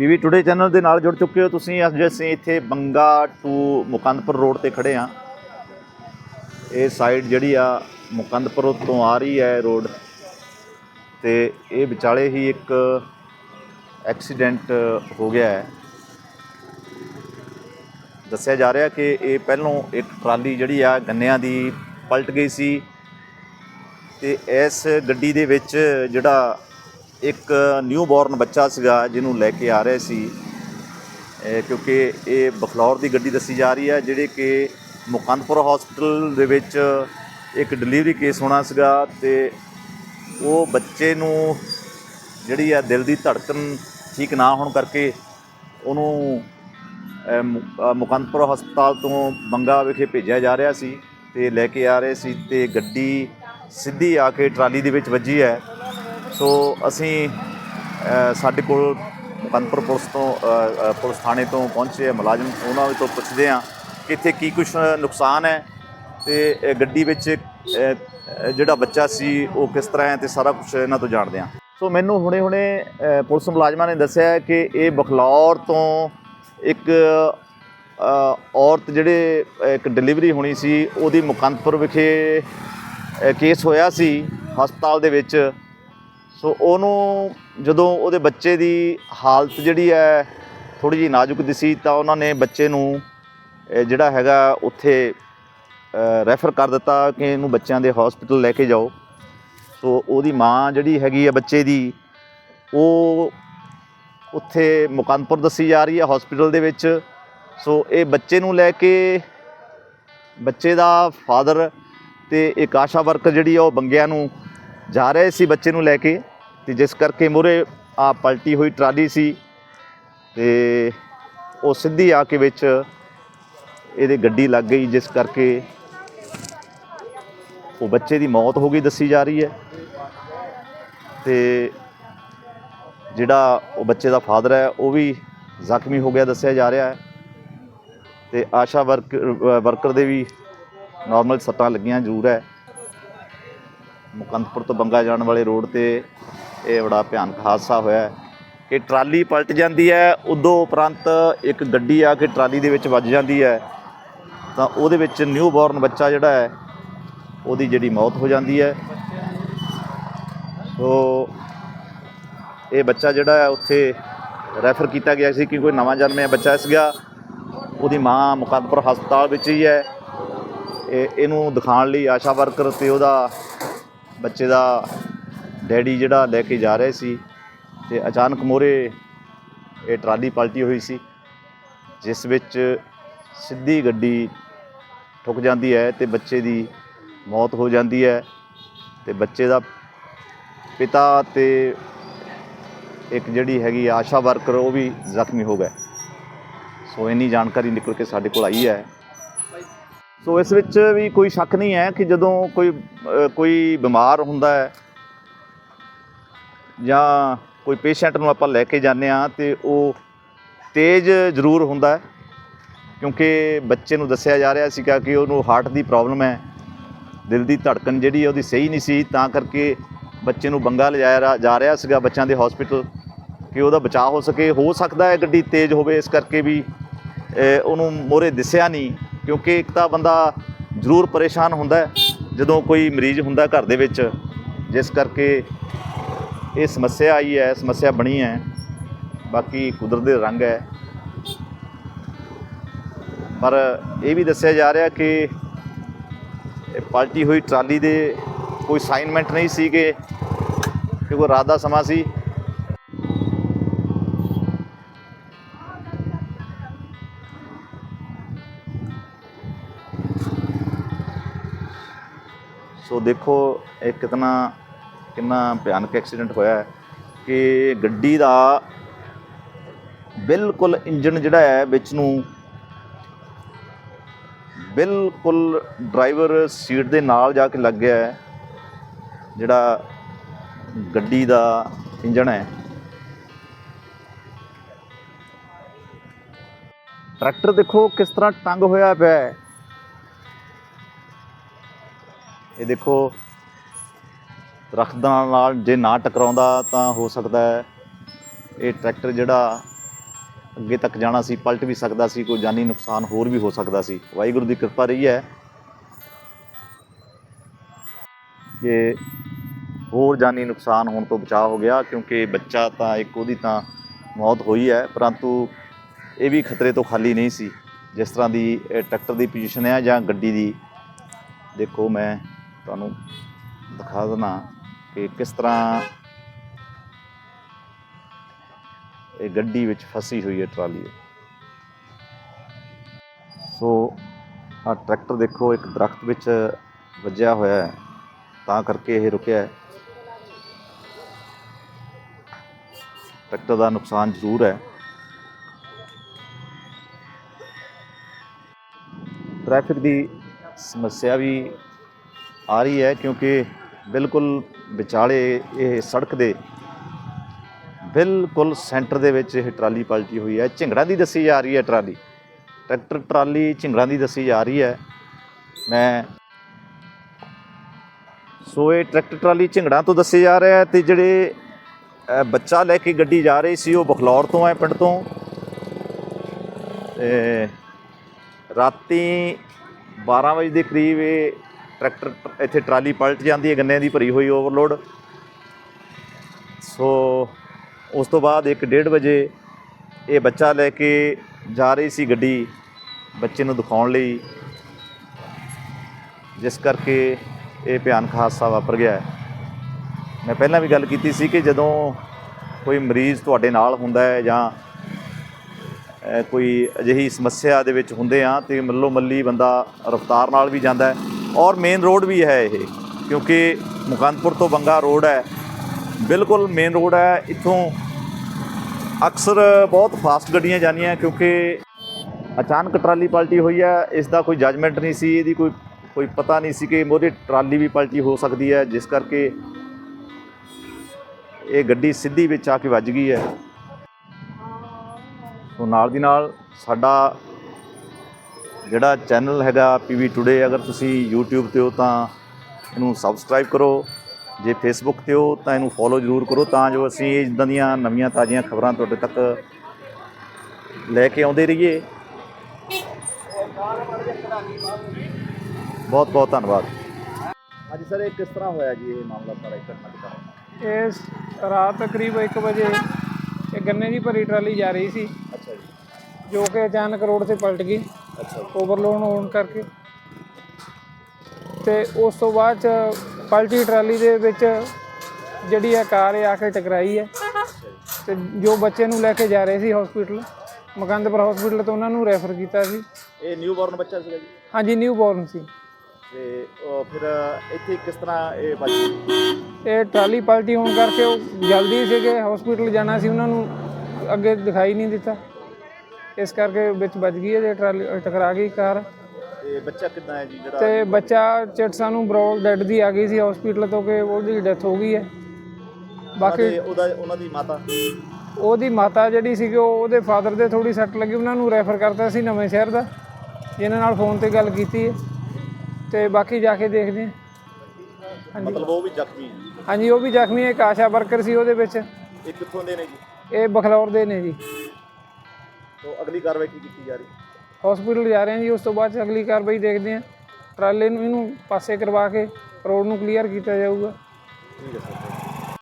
PV today channel ਦੇ ਨਾਲ ਜੁੜ ਚੁੱਕੇ ਹੋ ਤੁਸੀਂ। ਅੱਜ ਅਸੀਂ ਇੱਥੇ ਬੰਗਾ ਟੂ ਮੁਕੰਦਪੁਰ ਰੋਡ ਤੇ ਖੜੇ ਆ ਇਹ ਸਾਈਡ ਜਿਹੜੀ ਆ ਮੁਕੰਦਪੁਰ ਤੋਂ ਆ ਰਹੀ ਹੈ ਰੋਡ ਤੇ ਇਹ ਵਿਚਾਲੇ ਹੀ ਇੱਕ ਐਕਸੀਡੈਂਟ ਹੋ ਗਿਆ ਹੈ। ਦੱਸਿਆ ਜਾ ਰਿਹਾ ਕਿ ਇਹ ਪਹਿਲੋਂ ਇੱਕ ਟਰਾਲੀ ਜਿਹੜੀ ਆ ਗੰਨਿਆਂ ਦੀ ਪਲਟ ਗਈ ਸੀ। ਤੇ ਇਸ ਗੱਡੀ ਦੇ ਵਿੱਚ ਜਿਹੜਾ ਇੱਕ ਨਿਊ ਬੋਰਨ ਬੱਚਾ ਸੀਗਾ ਜਿਹਨੂੰ ਲੈ ਕੇ ਆ ਰਹੇ ਸੀ। ਕਿਉਂਕਿ ਇਹ ਬਖਲੌਰ ਦੀ ਗੱਡੀ ਦੱਸੀ ਜਾ ਰਹੀ ਹੈ, ਜਿਹੜੇ ਕਿ ਮੁਕੰਦਪੁਰ ਹਸਪੀਟਲ ਦੇ ਵਿੱਚ ਇੱਕ ਡਿਲੀਵਰੀ ਕੇਸ ਹੋਣਾ ਸੀਗਾ ਤੇ ਉਹ ਬੱਚੇ ਨੂੰ ਜਿਹੜੀ ਆ ਦਿਲ ਦੀ ਧੜਕਣ ਠੀਕ ਨਾ ਹੋਣ ਕਰਕੇ ਉਹਨੂੰ ਮੁਕੰਦਪੁਰ ਹਸਪਤਾਲ ਤੋਂ ਬੰਗਾ ਵਿਖੇ ਭੇਜਿਆ ਜਾ ਰਿਹਾ ਸੀ ਤੇ ਲੈ ਕੇ ਆ ਰਹੇ ਸੀ ਤੇ ਗੱਡੀ ਸਿੱਧੀ ਆ ਕੇ ਟਰਾਲੀ ਦੇ ਵਿੱਚ ਵੱਜੀ ਹੈ। ਸੋ ਅਸੀਂ ਸਾਡੇ ਕੋਲ ਮੁਕੰਦਪੁਰ ਪੁਲਿਸ ਤੋਂ ਪੁਲਿਸ ਥਾਣੇ ਤੋਂ ਪਹੁੰਚੇ ਮੁਲਾਜ਼ਮ ਉਹਨਾਂ ਤੋਂ ਪੁੱਛਦੇ ਆ ਕਿ ਇੱਥੇ ਕੀ ਕੁਝ ਨੁਕਸਾਨ ਹੈ ਤੇ ਗੱਡੀ ਵਿੱਚ ਜਿਹੜਾ ਬੱਚਾ ਸੀ ਉਹ ਕਿਸ ਤਰ੍ਹਾਂ ਹੈ ਤੇ ਸਾਰਾ ਕੁਝ ਇਹਨਾਂ ਤੋਂ ਜਾਣਦੇ ਆ ਸੋ ਮੈਨੂੰ ਹੁਣੇ-ਹੁਣੇ ਪੁਲਿਸ ਮੁਲਾਜ਼ਮਾਂ ਨੇ ਦੱਸਿਆ ਕਿ ਇਹ ਬਖਲੌਰ ਤੋਂ ਇੱਕ ਔਰਤ ਜਿਹੜੇ ਇੱਕ ਡਿਲੀਵਰੀ ਹੋਣੀ ਸੀ, ਉਹਦੀ ਮੁਕੰਦਪੁਰ ਵਿਖੇ ਕੇਸ ਹੋਇਆ ਸੀ ਹਸਪਤਾਲ ਦੇ ਵਿੱਚ। ਸੋ ਉਹਨੂੰ ਜਦੋਂ ਉਹਦੇ ਬੱਚੇ ਦੀ ਹਾਲਤ ਜਿਹੜੀ ਹੈ ਥੋੜੀ ਜਿਹੀ ਨਾਜ਼ੁਕ ਦਿਸੀ ਤਾਂ ਉਹਨਾਂ ਨੇ ਬੱਚੇ ਨੂੰ ਜਿਹੜਾ ਹੈਗਾ ਉੱਥੇ ਰੈਫਰ ਕਰ ਦਿੱਤਾ ਕਿ ਇਹਨੂੰ ਬੱਚਿਆਂ ਦੇ ਹਸਪੀਟਲ ਲੈ ਕੇ ਜਾਓ। ਸੋ ਉਹਦੀ ਮਾਂ ਜਿਹੜੀ ਹੈਗੀ ਆ ਬੱਚੇ ਦੀ, ਉਹ ਉੱਥੇ ਮੁਕੰਦਪੁਰ ਦੱਸੀ ਜਾ ਰਹੀ ਹੈ ਹਸਪੀਟਲ ਦੇ ਵਿੱਚ। ਸੋ ਇਹ ਬੱਚੇ ਨੂੰ ਲੈ ਕੇ ਬੱਚੇ ਦਾ ਫਾਦਰ ਤੇ ਇੱਕ ਆਸ਼ਾ ਵਰਕਰ ਜਿਹੜੀ ਆ ਉਹ ਬੰਗਿਆਂ ਨੂੰ ਜਾ ਰਹੇ ਸੀ ਬੱਚੇ ਨੂੰ ਲੈ ਕੇ। ਤੇ ਜਿਸ ਕਰਕੇ ਮੂਹਰੇ ਆ ਪਲਟੀ ਹੋਈ ਟਰਾਲੀ ਸੀ ਤੇ ਉਹ ਸਿੱਧੀ ਆ ਕੇ ਵਿੱਚ ਇਹਦੇ ਗੱਡੀ ਲੱਗ ਗਈ, ਜਿਸ ਕਰਕੇ ਉਹ ਬੱਚੇ ਦੀ ਮੌਤ ਹੋ ਗਈ ਦੱਸੀ ਜਾ ਰਹੀ ਹੈ। ਤੇ ਜਿਹੜਾ ਉਹ ਬੱਚੇ ਦਾ ਫਾਦਰ ਹੈ, ਉਹ ਵੀ ਜ਼ਖਮੀ ਹੋ ਗਿਆ ਦੱਸਿਆ ਜਾ ਰਿਹਾ ਹੈ। ਤੇ ਆਸ਼ਾ ਵਰਕ, ਵਰਕਰ ਦੇ ਵੀ ਨਾਰਮਲ ਸੱਟਾਂ ਲੱਗੀਆਂ ਜ਼ਰੂਰ ਹੈ। ਮੁਕੰਦਪੁਰ ਤੋਂ ਬੰਗਾ ਜਾਣ ਵਾਲੇ ਰੋਡ ਤੇ ਇਹ ਬੜਾ ਭਿਆਨਕ ਹਾਦਸਾ ਹੋਇਆ ਹੈ ਕਿ ਟਰਾਲੀ ਪਲਟ ਜਾਂਦੀ ਹੈ, ਉਦੋਂ ਉਪਰੰਤ ਇੱਕ ਗੱਡੀ ਆ ਕੇ ਟਰਾਲੀ ਦੇ ਵਿੱਚ ਵੱਜ ਜਾਂਦੀ ਹੈ। ਤਾਂ ਉਹਦੇ ਵਿੱਚ ਨਿਊ ਬੋਰਨ ਬੱਚਾ ਜਿਹੜਾ ਹੈ, ਉਹਦੀ ਜਿਹੜੀ ਮੌਤ ਹੋ ਜਾਂਦੀ ਹੈ। ਸੋ ਇਹ ਬੱਚਾ ਜਿਹੜਾ ਹੈ, ਉੱਥੇ ਰੈਫਰ ਕੀਤਾ ਗਿਆ ਸੀ ਕਿ ਕੋਈ ਨਵਾਂ ਜਨਮਿਆ ਬੱਚਾ ਸੀਗਾ ਉਹਦੀ ਮਾਂ ਮੁਕੰਦਪੁਰ ਹਸਪਤਾਲ ਵਿੱਚ ਹੀ ਹੈ। ਇਹ, ਇਹਨੂੰ ਦਿਖਾਉਣ ਲਈ ਆਸ਼ਾ ਵਰਕਰ ਤੇ ਉਹਦਾ ਬੱਚੇ ਦਾ ਡੈਡੀ ਜਿਹੜਾ ਲੈ ਕੇ ਜਾ ਰਹੇ ਸੀ ਤੇ ਅਚਾਨਕ ਮੋਰੇ ਇਹ ਟਰਾਲੀ ਪਲਟੀ ਹੋਈ ਸੀ, ਜਿਸ ਵਿੱਚ ਸਿੱਧੀ ਗੱਡੀ ਠੁੱਕ ਜਾਂਦੀ ਹੈ ਤੇ ਬੱਚੇ ਦੀ ਮੌਤ ਹੋ ਜਾਂਦੀ ਹੈ ਤੇ ਬੱਚੇ ਦਾ ਪਿਤਾ ਤੇ ਇੱਕ ਜਿਹੜੀ ਹੈਗੀ ਆਸ਼ਾ ਵਰਕਰ ਉਹ ਵੀ ਜ਼ਖਮੀ ਹੋ ਗਏ। ਸੋ ਇੰਨੀ ਜਾਣਕਾਰੀ ਨਿਕਲ ਕੇ ਸਾਡੇ ਕੋਲ ਆਈ ਹੈ। ਸੋ ਇਸ ਵਿੱਚ ਵੀ ਕੋਈ ਸ਼ੱਕ ਨਹੀਂ ਹੈ ਕਿ ਜਦੋਂ ਕੋਈ ਕੋਈ ਬਿਮਾਰ ਹੁੰਦਾ ਹੈ ਜਾਂ ਕੋਈ ਪੇਸ਼ੈਂਟ ਨੂੰ ਆਪਾਂ ਲੈ ਕੇ ਜਾਂਦੇ ਆ ਤੇ ਉਹ ਤੇਜ਼ ਜ਼ਰੂਰ ਹੁੰਦਾ ਹੈ, ਕਿਉਂਕਿ ਬੱਚੇ ਨੂੰ ਦੱਸਿਆ ਜਾ ਰਿਹਾ ਸੀਗਾ ਕਿ ਉਹਨੂੰ ਹਾਰਟ ਦੀ ਪ੍ਰੋਬਲਮ ਹੈ, ਦਿਲ ਦੀ ਧੜਕਣ ਜਿਹੜੀ ਹੈ ਉਹਦੀ ਸਹੀ ਨਹੀਂ ਸੀ, ਤਾਂ ਕਰਕੇ ਬੱਚੇ ਨੂੰ ਬੰਗਾ ਲਿਜਾਇਆ ਰਾ- ਜਾ ਰਿਹਾ ਸੀਗਾ ਬੱਚਿਆਂ ਦੇ ਹਸਪੀਟਲ ਕਿ ਉਹਦਾ ਬਚਾਅ ਹੋ ਸਕੇ, ਹੋ ਸਕਦਾ ਹੈ ਗੱਡੀ ਤੇਜ਼ ਹੋਵੇ, ਇਸ ਕਰਕੇ ਵੀ ਉਹਨੂੰ ਮੋਰੇ ਦਿਸਿਆ ਨਹੀਂ, ਕਿਉਂਕਿ ਇੱਕ ਤਾਂ ਬੰਦਾ ਜ਼ਰੂਰ ਪਰੇਸ਼ਾਨ ਹੁੰਦਾ ਜਦੋਂ ਕੋਈ ਮਰੀਜ਼ ਹੁੰਦਾ ਘਰ ਦੇ ਵਿੱਚ, ਜਿਸ ਕਰਕੇ ਇਹ ਸਮੱਸਿਆ ਆਈ ਹੈ, ਸਮੱਸਿਆ ਬਣੀ ਹੈ। ਬਾਕੀ ਕੁਦਰਤ ਦੇ ਰੰਗ ਹੈ। ਪਰ ਇਹ ਵੀ ਦੱਸਿਆ ਜਾ ਰਿਹਾ ਕਿ ਇਹ ਪਲਟੀ ਹੋਈ ਟਰਾਲੀ ਦੇ ਕੋਈ ਸਾਈਨਮੈਂਟ ਨਹੀਂ ਸੀਗੇ ਕਿਉਂਕਿ ਰਾਤ ਦਾ ਸਮਾਂ ਸੀ। ਸੋ ਦੇਖੋ, ਇਹ ਕਿਤਨਾ ਕਿੰਨਾ ਭਿਆਨਕ ਐਕਸੀਡੈਂਟ ਹੋਇਆ ਕਿ ਗੱਡੀ ਦਾ ਬਿਲਕੁਲ ਇੰਜਨ ਜਿਹੜਾ ਹੈ ਵਿੱਚ ਨੂੰ ਬਿਲਕੁਲ ਡਰਾਈਵਰ ਸੀਟ ਦੇ ਨਾਲ ਜਾ ਕੇ ਲੱਗ ਗਿਆ ਹੈ, ਜਿਹੜਾ ਗੱਡੀ ਦਾ ਇੰਜਣ ਹੈ। ਟਰੈਕਟਰ ਦੇਖੋ ਕਿਸ ਤਰ੍ਹਾਂ ਟੰਗ ਹੋਇਆ ਪਿਆ ਹੈ। ਇਹ ਦੇਖੋ ਦਰਖਤਾਂ ਨਾਲ ਜੇ ਨਾ ਟਕਰਾਉਂਦਾ ਤਾਂ ਹੋ ਸਕਦਾ ਹੈ ਇਹ ਟਰੈਕਟਰ ਜਿਹੜਾ ਅੱਗੇ ਤੱਕ ਜਾਣਾ ਸੀ, ਪਲਟ ਵੀ ਸਕਦਾ ਸੀ, ਕੋਈ ਜਾਨੀ ਨੁਕਸਾਨ ਹੋਰ ਵੀ ਹੋ ਸਕਦਾ ਸੀ। ਵਾਹਿਗੁਰੂ ਦੀ ਕਿਰਪਾ ਰਹੀ ਹੈ ਕਿ ਹੋਰ ਜਾਨੀ ਨੁਕਸਾਨ ਹੋਣ ਤੋਂ ਬਚਾਅ ਹੋ ਗਿਆ, ਕਿਉਂਕਿ ਬੱਚਾ ਤਾਂ ਇੱਕ ਉਹਦੀ ਤਾਂ ਮੌਤ ਹੋਈ ਹੈ, ਪਰੰਤੂ ਇਹ ਵੀ ਖਤਰੇ ਤੋਂ ਖਾਲੀ ਨਹੀਂ ਸੀ। ਜਿਸ ਤਰ੍ਹਾਂ ਦੀ ਇਹ ਟਰੈਕਟਰ ਦੀ ਪੋਜੀਸ਼ਨ ਹੈ ਜਾਂ ਗੱਡੀ ਦੀ, ਦੇਖੋ ਮੈਂ ਤੁਹਾਨੂੰ ਦਿਖਾ ਦਿੰਦਾ। ਕਿ ਕਿਸ ਤਰ੍ਹਾਂ ਇਹ ਗੱਡੀ ਵਿੱਚ ਫਸੀ ਹੋਈ ਹੈ ਟਰਾਲੀ ਸੋ ਆ ਟਰੈਕਟਰ ਦੇਖੋ, ਇੱਕ ਦਰਖਤ ਵਿੱਚ ਵੱਜਿਆ ਹੋਇਆ ਹੈ। ਤਾਂ ਕਰਕੇ ਇਹ ਰੁਕਿਆ ਹੈ। ਟਰੈਕਟਰ ਦਾ ਨੁਕਸਾਨ ਜ਼ਰੂਰ ਹੈ। ਟ੍ਰੈਫਿਕ ਦੀ ਸਮੱਸਿਆ ਵੀ ਆ ਰਹੀ ਹੈ ਕਿਉਂਕਿ ਬਿਲਕੁਲ ਵਿਚਾਲੇ ਇਹ ਸੜਕ ਦੇ ਬਿਲਕੁਲ ਸੈਂਟਰ ਦੇ ਵਿੱਚ ਇਹ ਟਰਾਲੀ ਪਲਟੀ ਹੋਈ ਹੈ। ਝਿੰਗੜਾਂ ਦੀ ਦੱਸੀ ਜਾ ਰਹੀ ਹੈ ਟਰਾਲੀ। ਟਰੈਕਟਰ, ਟਰਾਲੀ ਝਿੰਗੜਾਂ ਦੀ ਦੱਸੀ ਜਾ ਰਹੀ ਹੈ। ਮੈਂ ਸੋ ਇਹ ਟਰੈਕਟਰ, ਟਰਾਲੀ ਝਿੰਗੜਾਂ ਤੋਂ ਦੱਸੇ ਜਾ ਰਿਹਾ ਹੈ ਤੇ ਜਿਹੜੇ ਬੱਚਾ ਲੈ ਕੇ ਗੱਡੀ ਜਾ ਰਹੀ ਸੀ ਉਹ ਬਖਲੌਰ ਤੋਂ ਹੈ, ਪਿੰਡ ਤੋਂ। ਰਾਤੀ 12 ਵਜੇ ਦੇ ਕਰੀਬ ਇਹ ਟਰੈਕਟਰ ਇੱਥੇ ਟਰਾਲੀ ਪਲਟ ਜਾਂਦੀ ਹੈ, ਗੰਨਿਆਂ ਦੀ ਭਰੀ ਹੋਈ ਓਵਰਲੋਡ। ਸੋ ਉਸ ਤੋਂ ਬਾਅਦ 1:30 ਵਜੇ ਇਹ ਬੱਚਾ ਲੈ ਕੇ ਜਾ ਰਹੀ ਸੀ ਗੱਡੀ ਬੱਚੇ ਨੂੰ ਦਿਖਾਉਣ ਲਈ। ਜਿਸ ਕਰਕੇ ਇਹ ਭਿਆਨਕ ਹਾਦਸਾ ਵਾਪਰ ਗਿਆ ਹੈ। ਮੈਂ ਪਹਿਲਾਂ ਵੀ ਗੱਲ ਕੀਤੀ ਸੀ ਕਿ ਜਦੋਂ ਕੋਈ ਮਰੀਜ਼ ਤੁਹਾਡੇ ਨਾਲ ਹੁੰਦਾ ਹੈ ਜਾਂ ਕੋਈ ਅਜਿਹੀ ਸਮੱਸਿਆ ਦੇ ਵਿੱਚ ਹੁੰਦੇ ਆ, ਤੇ ਮੱਲੋ ਮੱਲੀ ਬੰਦਾ ਰਫਤਾਰ ਨਾਲ ਵੀ ਜਾਂਦਾ ਹੈ। ਔਰ ਮੇਨ ਰੋਡ ਵੀ ਹੈ ਇਹ, ਕਿਉਂਕਿ ਮੁਕੰਦਪੁਰ ਤੋਂ ਬੰਗਾ ਰੋਡ ਹੈ। ਬਿਲਕੁਲ ਮੇਨ ਰੋਡ ਹੈ। ਇੱਥੋਂ ਅਕਸਰ ਬਹੁਤ ਫਾਸਟ ਗੱਡੀਆਂ ਜਾਂਦੀਆਂ, ਕਿਉਂਕਿ ਅਚਾਨਕ ਟਰਾਲੀ ਪਲਟੀ ਹੋਈ ਹੈ। ਇਸ ਦਾ ਕੋਈ ਜੱਜਮੈਂਟ ਨਹੀਂ ਸੀ, ਇਹਦੀ ਕੋਈ ਕੋਈ ਪਤਾ ਨਹੀਂ ਸੀ ਕਿ ਮੋਦੀ ਟਰਾਲੀ ਵੀ ਪਲਟੀ ਹੋ ਸਕਦੀ ਹੈ, ਜਿਸ ਕਰਕੇ ਇਹ ਗੱਡੀ ਸਿੱਧੀ ਵਿੱਚ ਆ ਕੇ ਵੱਜ ਗਈ ਹੈ। ਸੋ ਨਾਲ ਦੀ ਨਾਲ ਸਾਡਾ ਜਿਹੜਾ ਚੈਨਲ ਹੈਗਾ ਪੀਵੀ ਟੁਡੇ ਅਗਰ ਤੁਸੀਂ YouTube ਤੇ ਹੋ ਤਾਂ ਇਹਨੂੰ ਸਬਸਕ੍ਰਾਈਬ ਕਰੋ। ਜੇ Facebook ਤੇ ਹੋ ਤਾਂ ਇਹਨੂੰ ਫੋਲੋ ਜ਼ਰੂਰ ਕਰੋ ਤਾਂ ਜੋ ਅਸੀਂ ਇਦਾਂ ਦੀਆਂ ਨਵੀਆਂ ਤਾਜ਼ੀਆਂ ਖਬਰਾਂ ਤੁਹਾਡੇ ਤੱਕ ਲੈ ਕੇ ਆਉਂਦੇ ਰਹੀਏ। ਬਹੁਤ ਬਹੁਤ ਧੰਨਵਾਦ। ਹਾਂਜੀ ਸਰ ਇਹ ਕਿਸ ਤਰ੍ਹਾਂ ਹੋਇਆ ਜੀ ਇਹ ਮਾਮਲਾ ਸਾਰਾ ਇੱਕ ਘਟਨਾ ਕਿਦਾਂ ਇਸ ਰਾਤ ਕਰੀਬ 1 ਵਜੇ ਇਹ ਗੰਨੇ ਦੀ ਭਰੀ ਟਰਾਲੀ ਜਾ ਰਹੀ ਸੀ। ਅੱਛਾ ਜੀ। ਜੋ ਕਿ ਅਚਾਨਕ ਰੋਡ ਤੇ ਪਲਟ ਗਈ। ਅੱਛਾ। ਓਵਰਲੋਡ ਹੋਣ ਕਰਕੇ। ਤੇ ਉਸ ਤੋਂ ਬਾਅਦ ਚ ਪਲਟੀ ਟਰਾਲੀ ਦੇ ਵਿੱਚ ਜਿਹੜੀ ਆ ਕਾਰ ਇਹ ਆ ਕੇ ਟਕਰਾਈ ਹੈ। ਤੇ ਜੋ ਬੱਚੇ ਨੂੰ ਲੈ ਕੇ ਜਾ ਰਹੇ ਸੀ ਹਸਪੀਟਲ ਮਕੰਦਪੁਰ ਹਸਪੀਟਲ ਤੋਂ ਉਹਨਾਂ ਨੂੰ ਰੈਫਰ ਕੀਤਾ ਸੀ। ਇਹ ਨਿਊ ਬੋਰਨ ਬੱਚਾ ਸੀਗਾ ਜੀ? ਹਾਂਜੀ ਨਿਊ ਬੋਰਨ ਸੀ। ਤੇ ਉਹ ਫਿਰ ਇੱਥੇ ਕਿਸ ਤਰ੍ਹਾਂ ਇਹ ਬੱਚ ਗਈ? ਇਹ ਟਰਾਲੀ ਪਲਟੀ ਹੋਣ ਕਰਕੇ ਉਹ ਜਲਦੀ ਸੀਗੇ ਹਸਪੀਟਲ ਜਾਣਾ ਸੀ ਉਹਨਾਂ ਨੂੰ ਅੱਗੇ ਦਿਖਾਈ ਨਹੀਂ ਦਿੱਤਾ। ਇਸ ਕਰਕੇ ਵਿੱਚ ਵੱਜ ਗਈ ਹੈ ਜੇ ਟਰਾਲੀ ਟਕਰਾ ਗਈ ਕਾਰ। ਤੇ ਬੱਚਾ ਕਿੱਦਾਂ ਹੈ ਜੀ ਜਿਹੜਾ ਤੇ ਬੱਚਾ ਚਿੱਟ ਸਾਨੂੰ ਬਰੋਲ ਡੈਡ ਦੀ ਆ ਗਈ ਸੀ ਹਸਪੀਟਲ ਤੋਂ ਕਿ ਉਹਦੀ ਡੈਥ ਹੋ ਗਈ ਹੈ। ਬਾਕੀ ਉਹਦੇ- ਉਹਦਾ ਉਹਨਾਂ ਦੀ ਮਾਤਾ? ਉਹਦੀ ਮਾਤਾ ਜਿਹੜੀ ਸੀਗੀ ਉਹ ਉਹਦੇ ਫਾਦਰ ਦੇ ਥੋੜੀ ਸੱਟ ਲੱਗੀ ਉਹਨਾਂ ਨੂੰ ਰੈਫਰ ਕਰਤਾ ਸੀ ਨਵੇਂ ਸ਼ਹਿਰ ਦਾ ਜਿਨ੍ਹਾਂ ਨਾਲ ਫੋਨ ਤੇ ਗੱਲ ਕੀਤੀ ਹੈ। ਤੇ ਬਾਕੀ ਜਾ ਕੇ ਦੇਖਦੇ ਹਾਂ। ਹਾਂਜੀ। ਮਤਲਬ ਉਹ ਵੀ ਜ਼ਖਮੀ ਹੈ। ਹਾਂਜੀ ਉਹ ਵੀ ਜ਼ਖਮੀ ਹੈ ਇੱਕ ਆਸ਼ਾ ਵਰਕਰ ਸੀ ਉਹਦੇ ਵਿੱਚ। ਇਹ ਕਿੱਥੋਂ ਦੇ ਨੇ ਜੀ? ਇਹ ਬਖਲੌਰ ਦੇ ਨੇ ਜੀ। ਤੋਂ ਅਗਲੀ ਕਾਰਵਾਈ ਕੀ ਕੀਤੀ ਜਾ ਰਹੀ ਹਸਪੀਟਲ ਜਾ ਰਹੇ ਹਾਂ ਜੀ ਉਸ ਤੋਂ ਬਾਅਦ 'ਚ ਅਗਲੀ ਕਾਰਵਾਈ ਦੇਖਦੇ ਹਾਂ। ਟਰਾਲੇ ਨੂੰ ਇਹਨੂੰ ਪਾਸੇ ਕਰਵਾ ਕੇ ਰੋਡ ਨੂੰ ਕਲੀਅਰ ਕੀਤਾ ਜਾਊਗਾ। ਠੀਕ ਹੈ ਸਰ